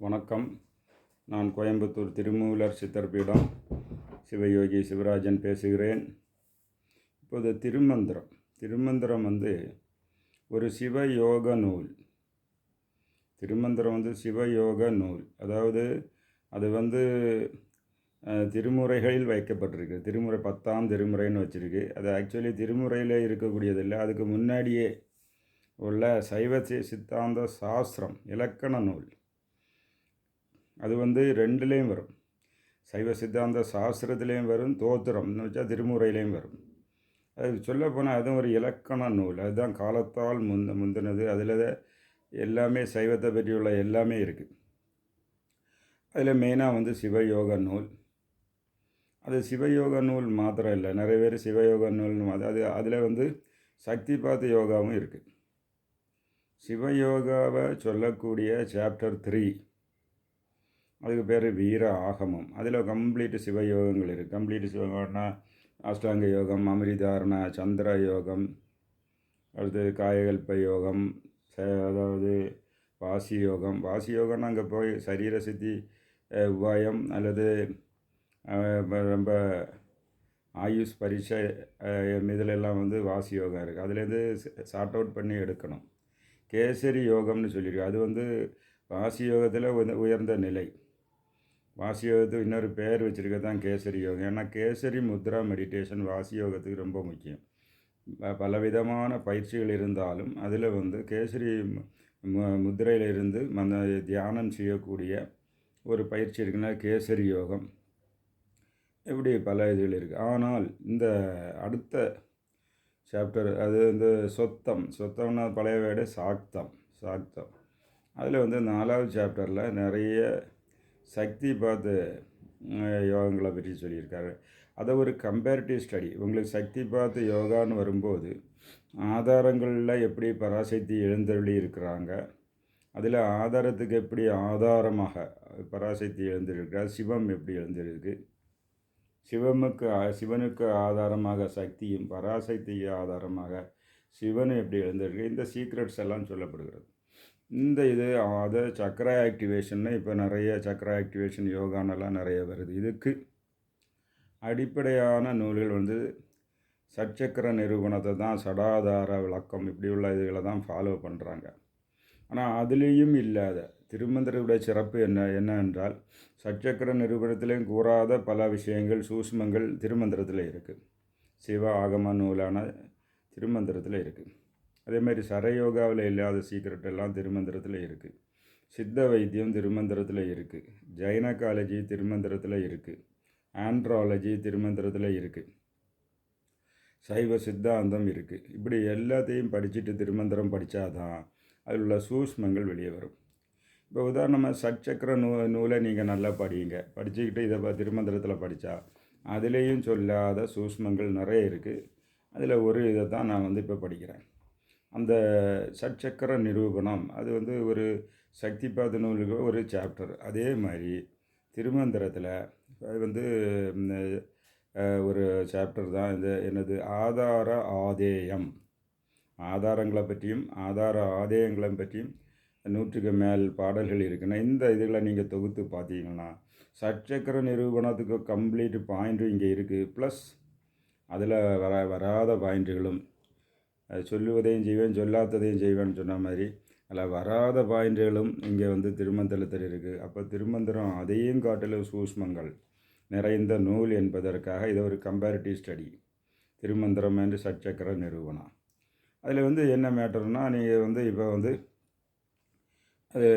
வணக்கம். நான் கோயம்புத்தூர் திருமூலர் சித்தர்பீடம் சிவயோகி சிவராஜன் பேசுகிறேன். இப்போது திருமந்திரம். திருமந்திரம் வந்து ஒரு சிவயோக நூல். திருமந்திரம் வந்து சிவயோக நூல். அதாவது அது வந்து திருமுறைகளில் வைக்கப்பட்டிருக்கு. திருமுறை பத்தாம் திருமுறைன்னு வச்சுருக்கு. அது ஆக்சுவலி திருமுறையில் இருக்கக்கூடியதில்லை. அதுக்கு முன்னாடியே உள்ள சைவ சித்தாந்த சாஸ்திரம் இலக்கண நூல். அது வந்து ரெண்டுலேயும் வரும். சைவ சித்தாந்த சாஸ்திரத்துலேயும் வரும் தோத்திரம்னு வச்சா திருமுறையிலையும் வரும். அது சொல்லப்போனால் அதுவும் ஒரு இலக்கண நூல். அதுதான் காலத்தால் முந்த முந்தினது. அதில் எல்லாமே சைவத்தை பற்றியுள்ள எல்லாமே இருக்குது அதில் மெயினாக வந்து சிவயோக நூல். அது சிவயோக நூல் மாத்திரம் இல்லை. நிறைய பேர் சிவயோக நூல் அது அதில் வந்து சக்தி பாத்த யோகாவும் இருக்குது சிவயோகாவை சொல்லக்கூடிய சாப்டர் த்ரீ அதுக்கு பேர் வீர ஆகமம். அதில் கம்ப்ளீட்டு சிவயோகங்கள் இருக்குது கம்ப்ளீட் சிவயோகம்னா அஷ்டாங்க யோகம் அமிர்தாரண சந்திர யோகம் அடுத்தது காயகல்ப யோகம் ச- அதாவது வாசி யோகம். வாசி யோகம்னா அங்கே போய் சரீர சித்தி உபாயம் அல்லது ரொம்ப ஆயுஷ் பரீட்சை இதில் எல்லாம் வந்து வாசி யோகம் இருக்குது அதுலேருந்து சார்ட் அவுட் பண்ணி எடுக்கணும். கேசரி யோகம்னு சொல்லியிருக்கு அது வந்து வாசி யோகத்தில் உயர்ந்த நிலை. வாசி யோகத்துக்கு இன்னொரு பேர் வச்சுருக்க தான் கேசரி யோகம். ஏன்னா கேசரி முத்ரா மெடிடேஷன் வாசி யோகத்துக்கு ரொம்ப முக்கியம். பலவிதமான பயிற்சிகள் இருந்தாலும் அதில் வந்து கேசரி மு- மு- தியானம் செய்யக்கூடிய ஒரு பயிற்சி இருக்குன்னா கேசரி யோகம். இப்படி பல இதுகள் இருக்குது ஆனால் இந்த அடுத்த சாப்டர் அது வந்து சொத்தம். சொத்தம்னா பழைய வேடு சாக்தம். சாக்தம். அதில் வந்து நாலாவது சாப்டரில் நிறைய சக்தி பார்த்து யோகங்களை பற்றி சொல்லியிருக்காரு. அதை ஒரு கம்பேரிட்டிவ் ஸ்டடி உங்களுக்கு சக்தி பார்த்து யோகான்னு வரும்போது ஆதாரங்களில் எப்படி பராசக்தி எழுந்தருளி இருக்கிறாங்க அதில் ஆதாரத்துக்கு எப்படி ஆதாரமாக பராசக்தி எழுந்திருக்கிறார் சிவம் எப்படி எழுந்திருக்கு? சிவமுக்கு சிவனுக்கு ஆதாரமாக சக்தியும் பராசக்திக்கு ஆதாரமாக சிவன் எப்படி எழுந்திருக்கு? இந்த சீக்ரெட்ஸ் எல்லாம் சொல்லப்படுகிறது. இந்த இது அதை சக்கர ஆக்டிவேஷன்னு இப்போ நிறைய சக்கர ஆக்டிவேஷன் யோகானெல்லாம் நிறைய வருது. இதுக்கு அடிப்படையான நூல்கள் வந்து சச்சக்கர நிரூபணத்தை தான் சடாதார விளக்கம் இப்படி உள்ள இதுகளை தான் ஃபாலோ பண்ணுறாங்க ஆனால் அதுலேயும் இல்லாத திருமந்திரவுடைய சிறப்பு என்ன என்ன என்றால் சச்சக்கர நிரூபணத்திலையும் கூறாத பல விஷயங்கள் சூஷ்மங்கள் திருமந்திரத்தில் இருக்குது சிவ ஆகம நூலான திருமந்திரத்தில் இருக்குது அதே மாதிரி சரயோகாவில் இல்லாத சீக்கிரட் எல்லாம் திருமந்திரத்தில் இருக்குது சித்த வைத்தியம் திருமந்திரத்தில் இருக்குது ஜைனகாலஜி திருமந்திரத்தில் இருக்குது ஆண்ட்ராலஜி திருமந்திரத்தில் இருக்குது சைவ சித்தாந்தம் இருக்குது இப்படி எல்லாத்தையும் படிச்சுட்டு திருமந்திரம் படித்தாதான் அதில் உள்ள சூஷ்மங்கள் வெளியே வரும். இப்போ உதாரணமாக சச்சக்கர நூ நூலை நீங்கள் நல்லா படிங்க. படிச்சுக்கிட்டு இதை திருமந்திரத்தில் படித்தா அதுலேயும் சொல்லாத சூஷ்மங்கள் நிறைய இருக்குது அதில் ஒரு இதை தான் நான் வந்து இப்போ படிக்கிறேன். அந்த சச்சக்கர நிரூபணம். அது வந்து ஒரு சக்தி பாத நூலுக்கு ஒரு சாப்டர் அதே மாதிரி திருமந்திரத்தில் அது வந்து ஒரு சாப்டர் தான். இந்த என்னது? ஆதார ஆதேயம். ஆதாரங்களை பற்றியும் ஆதார ஆதேயங்களை பற்றியும் நூற்றுக்கு மேல் பாடல்கள் இருக்குன்னா இந்த இதுகளை நீங்கள் தொகுத்து பார்த்தீங்கன்னா சச்சக்கர நிரூபணத்துக்கு கம்ப்ளீட் பாயிண்ட்டும் இங்கே இருக்குது ப்ளஸ் அதில் வர வராத பாயிண்ட்டுகளும் சொல்லுவதையும் செய்வேன் சொல்லாததையும் செய்வேன்னு சொன்ன மாதிரி. அதில் வராத பாயிண்ட்களும் இங்கே வந்து திருமந்திரத்தில் இருக்குது அப்போ திருமந்திரம் அதையும் காட்டிலும் சூஷ்மங்கள். நிறைந்த நூல் என்பதற்காக இது ஒரு கம்பேரிட்டிவ் ஸ்டடி திருமந்திரம் என்று சச்சக்கர நிறுவனம் அதில் வந்து என்ன மேட்டர்னா நீங்கள் வந்து இப்போ வந்து அது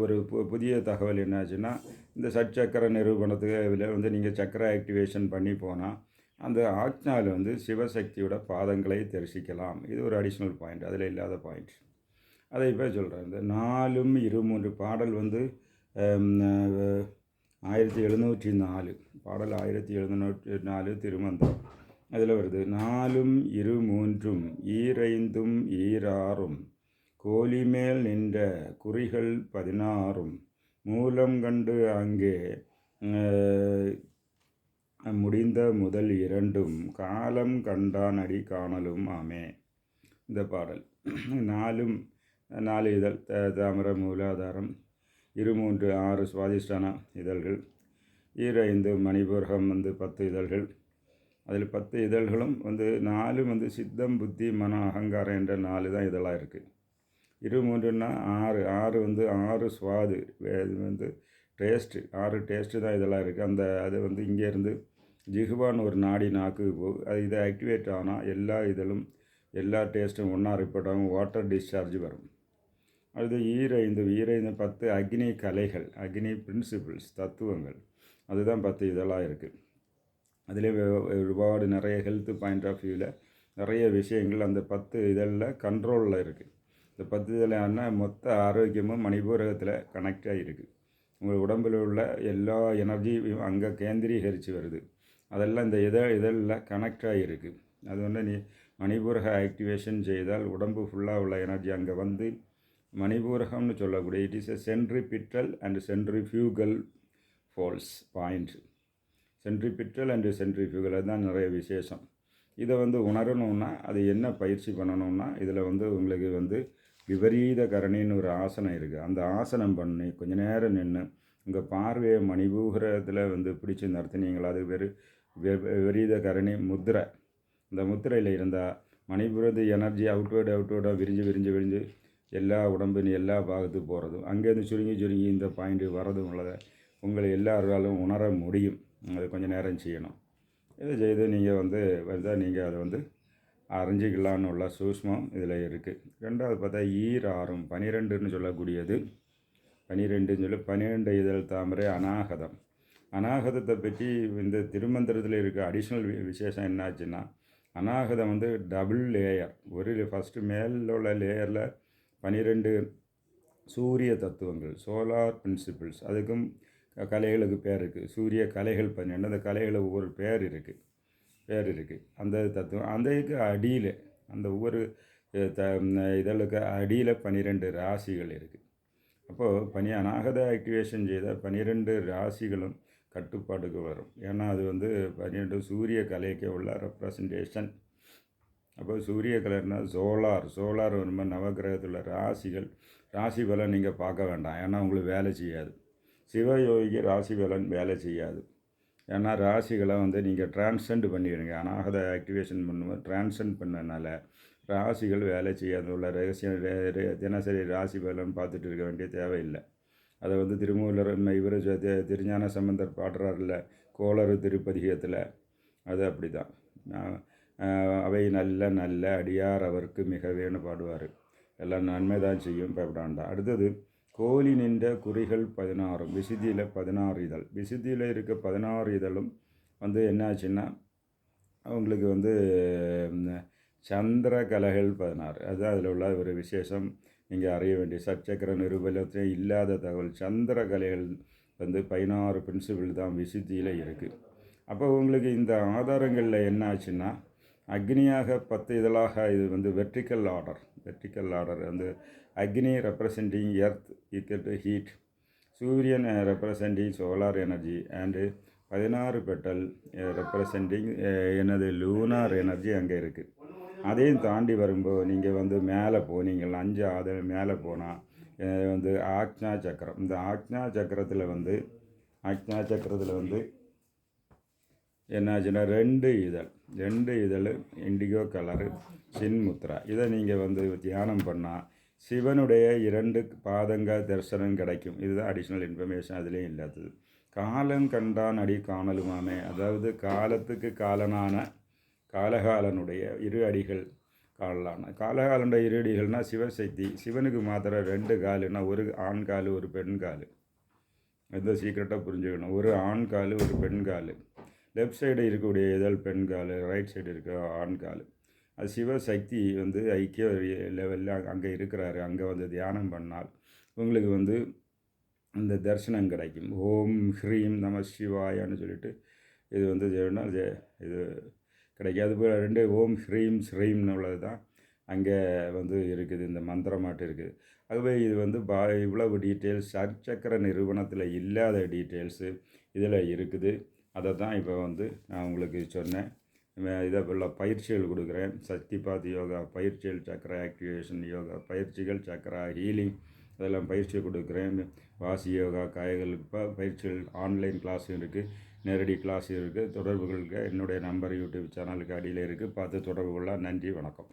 ஒரு பு- புதிய தகவல் என்னாச்சுன்னா இந்த சச்சக்கர நிரூபணத்துக்கு இதில் வந்து நீங்கள் சக்கர ஆக்டிவேஷன் பண்ணி போனால் அந்த ஆக்னாவில் வந்து சிவசக்தியோட பாதங்களை தரிசிக்கலாம். இது ஒரு அடிஷ்னல் பாயிண்ட் அதில் இல்லாத பாயிண்ட் அதை இப்போ சொல்கிறேன் இந்த நாலும் இரு மூன்று பாடல் வந்து ஆயிரத்தி எழுநூற்றி நாலு. பாடல் ஆயிரத்தி எழுநூற்றி நாலு திருமந்தம் அதில் வருது நாலும் இரு மூன்றும் ஈரைந்தும் ஈராறும் கோலிமேல் நின்ற குறிகள் பதினாறும் மூலம் கண்டு அங்கே முடிந்த முதல் இரண்டும் காலம் கண்டான் அடி காணலும் ஆமே. இந்த பாடல். நாலும் நாலு இதழ் த- மூலாதாரம் இரு மூன்று ஆறு சுவாதிஷ்டான இதழ்கள் ஈரைந்து ஐந்து வந்து பத்து இதழ்கள். அதில் பத்து இதழ்களும் வந்து நாலு வந்து சித்தம் புத்தி மன அகங்காரம் என்ற நாலு தான் இதழாக இருக்குது இரு மூன்றுன்னா ஆறு ஆறு வந்து ஆறு சுவாது இது வந்து டேஸ்ட்டு ஆறு டேஸ்ட்டு தான் இதெல்லாம் இருக்குது அந்த அது வந்து இங்கேருந்து ஜிஹுவான் ஒரு நாடி நாக்கு அது இதை ஆக்டிவேட் ஆனால் எல்லா இதழும் எல்லா டேஸ்ட்டும் ஒன்றா ரிப்போர்ட் ஆகும் வாட்டர் டிஸ்சார்ஜ் வரும். அடுத்து ஈரைந்து ஈரைந்து பத்து அக்னி கலைகள் அக்னி பிரின்சிபிள்ஸ் தத்துவங்கள். அதுதான் பத்து இதெல்லாம் இருக்குது அதிலே ஒருபாடு நிறைய ஹெல்த் பாயிண்ட் ஆஃப் வியூவில் நிறைய விஷயங்கள் அந்த பத்து இதழில் கண்ட்ரோலில் இருக்குது இந்த பத்து இதில் மொத்த ஆரோக்கியமும் மணிபூரகத்தில் கனெக்ட் ஆகிருக்கு உங்கள் உடம்பில் உள்ள எல்லா எனர்ஜியும் அங்கே கேந்திரீகரித்து வருது. அதெல்லாம் இந்த இதழ் இதழில் கனெக்ட் ஆகிருக்கு அது வந்து நீ மணிபூரக ஆக்டிவேஷன் செய்தால் உடம்பு ஃபுல்லாக உள்ள எனர்ஜி அங்கே வந்து மணிபூரகம்னு சொல்லக்கூடிய it is a centripetal and centrifugal force point centripetal and centrifugal அதுதான் நிறைய விசேஷம். இதை வந்து உணரணும்னா அது என்ன பயிற்சி பண்ணணும்னா இதில் வந்து உங்களுக்கு வந்து விபரீத கரணின்னு ஒரு ஆசனம் இருக்குது அந்த ஆசனம் பண்ணி கொஞ்ச நேரம் நின்று உங்கள் பார்வையை மணிபூரத்தில் வந்து பிடிச்சி நடத்துனீங்களா அது பேர் விபரீத கரணி முத்திரை. இந்த முத்திரையில் இருந்தால் மணிபுரத்து எனர்ஜி அவுட்வேர்டு அவுட்வேர்டாக விரிஞ்சு விரிஞ்சு விரிஞ்சு எல்லா உடம்பின் எல்லா பாகத்துக்கு போகிறதும் அங்கேருந்து சுருங்கி சுருங்கி இந்த பாயிண்ட் வரதும் உள்ளதை உங்களை எல்லாராலும் உணர முடியும். அது கொஞ்சம் நேரம் செய்யணும். இதை செய்து நீங்கள் வந்து வந்தால் நீங்கள் அதை வந்து அறிஞ்சிக்கலான்னு உள்ள சூஷ்மம் இதில் இருக்குது ரெண்டாவது பார்த்தா ஈராறும் பனிரெண்டுன்னு சொல்லக்கூடியது. பனிரெண்டுன்னு சொல்லி பன்னிரெண்டு இதழ் தாமரை அநாகதம். அநாகதத்தை பற்றி இந்த திருமந்திரத்தில் இருக்க அடிஷ்னல் விசேஷம் என்னாச்சுன்னா அநாகதம் வந்து டபுள் லேயர் ஒரு ஃபஸ்ட்டு மேல உள்ள லேயரில் பன்னிரெண்டு சூரிய தத்துவங்கள் சோலார் பிரின்சிபிள்ஸ் அதுக்கும் க- கலைகளுக்கு பேர் இருக்குது சூரிய கலைகள் பன்னெண்டு அந்த கலைகளுக்கு ஒவ்வொரு பேர் இருக்குது பேர் இருக்குது அந்த தத்துவம் அந்த இதுக்கு அடியில் அந்த ஒவ்வொரு த இதழுக்கு அடியில் பன்னிரெண்டு ராசிகள் இருக்குது அப்போது பனி அநாகத ஆக்டிவேஷன் செய்த பன்னிரெண்டு ராசிகளும் கட்டுப்பாட்டுக்கு வரும். ஏன்னா அது வந்து பன்னிரெண்டு சூரிய கலைக்கு உள்ள ரெப்ரசன்டேஷன் அப்போ சூரிய கலர்னால் சோலார். சோலார் வரும்போது நவகிரகத்தில் உள்ள ராசிகள் ராசி பலன் நீங்கள் பார்க்க வேண்டாம். ஏன்னா உங்களுக்கு வேலை செய்யாது. சிவயோகிக்கு ராசி பலன் வேலை செய்யாது. ஏன்னா ராசிகளை வந்து நீங்கள் டிரான்சென்ட் பண்ணிடுங்க. அநாகத ஆக்டிவேஷன் பண்ணும்போது டிரான்சென்ட் பண்ணனால ராசிகள் வேலை செய்யாது. உள்ள ரகசியம் தினசரி ராசி பலன் பார்த்துட்டு இருக்க வேண்டிய தேவையில்லை. அதை வந்து திருமூலர் இவர் திருஞான சம்பந்தர் பாடுறாருல கோளறு திருப்பதிகத்தில். அது அப்படி தான் அவை நல்ல நல்ல அடியார் அவருக்கு மிகவேன்னு பாடுவார். எல்லாம் நன்மை தான் செய்யும் பயப்படாண்டா. அடுத்தது கோலி நின்ற குறிகள் பதினாறும் விசுதியில் பதினாறு இதழ். விசுதியில் இருக்க பதினாறு இதழும் வந்து என்னாச்சுன்னா அவங்களுக்கு வந்து சந்திர கலைகள் பதினாறு. அது அதில் உள்ள ஒரு விசேஷம். நீங்கள் அறிய வேண்டிய சச்சக்கர நிருபலத்தில் இல்லாத தகவல். சந்திர கலைகள் வந்து பதினாறு பிரின்சிபிள் தான் விசுத்தியில் இருக்குது அப்போ உங்களுக்கு இந்த ஆதாரங்களில் என்ன ஆச்சுன்னா அக்னியாக பத்து இதழாக இது வந்து வெர்டிக்கல் ஆர்டர் வெர்டிக்கல் ஆர்டர் வந்து அக்னி representing earth equal to heat சூரியன் ரெப்ரசன்டிங் சோலார் எனர்ஜி அண்டு பதினாறு பெட்டல் ரெப்ரசன்டிங் எனது லூனார் எனர்ஜி அங்கே இருக்குது அதையும் தாண்டி வரும்போது நீங்கள் வந்து மேலே போனீங்கள் அஞ்சு ஆத மேலே போனால் வந்து ஆக்ஞா சக்கரம். இந்த ஆக்ஞா சக்கரத்தில் வந்து ஆக்ஞா சக்கரத்தில் வந்து என்னாச்சுன்னா ரெண்டு இதழ். ரெண்டு இதழ் இண்டிகோ கலரு சின்முத்ரா. இதை நீங்கள் வந்து தியானம் பண்ணால் சிவனுடைய இரண்டு பாதங்க தரிசனம் கிடைக்கும். இதுதான் அடிஷ்னல் இன்ஃபர்மேஷன் அதுலேயும் இல்லாதது. காலம் கண்டான் அடி காணலுமாமே. அதாவது காலத்துக்கு காலனான காலகாலனுடைய இரு அடிகள் காலான காலகாலனுடைய இரு அடிகள்னால் சிவசக்தி சிவனுக்கு மாத்திரம் ரெண்டு காலுன்னா ஒரு ஆண் காலு ஒரு பெண் காலு. எந்த சீக்கிரட்டாக புரிஞ்சுக்கணும்? ஒரு ஆண் காலு ஒரு பெண் காலு. லெஃப்ட் சைடு இருக்கக்கூடிய இதழ் பெண் காலு ரைட் சைடு இருக்க ஆண் காலு. அது சிவசக்தி வந்து ஐக்கிய லெவலில் அங்கே இருக்கிறாரு. அங்கே வந்து தியானம் பண்ணால் உங்களுக்கு வந்து அந்த தரிசனம் கிடைக்கும். ஓம் ஹ்ரீம் நம சிவாயான்னு சொல்லிட்டு இது வந்து ஜெ- இது கிடைக்கும் அதுபோல் ரெண்டு ஓம் ஸ்ரீம் ஸ்ரீம்னு உள்ளது தான் அங்கே வந்து இருக்குது இந்த மந்திரமாட்டு இருக்குது. ஆகவே இது வந்து பா இவ்வளவு டீட்டெயில்ஸ் சர்ச்சக்கர நிறுவனத்தில் இல்லாத டீட்டெயில்ஸு இதில் இருக்குது. அதை தான் இப்போ வந்து நான் உங்களுக்கு சொன்னேன். இதை போல் பயிற்சிகள் கொடுக்குறேன். சக்தி பாத் யோகா பயிற்சிகள் சக்கர ஆக்டிவேஷன் யோகா பயிற்சிகள் சக்கரா ஹீலிங் அதெல்லாம் பயிற்சி கொடுக்குறேன். வாசி யோகா காய்களுக்கு இப்போ பயிற்சிகள் ஆன்லைன் கிளாஸும் இருக்குது நேரடி கிளாஸ் இருக்குது தொடர்புகளுக்கு என்னுடைய நம்பர் யூடியூப் சேனலுக்கு அடியில் இருக்குது பார்த்து தொடர்பு கொள்ள நன்றி வணக்கம்.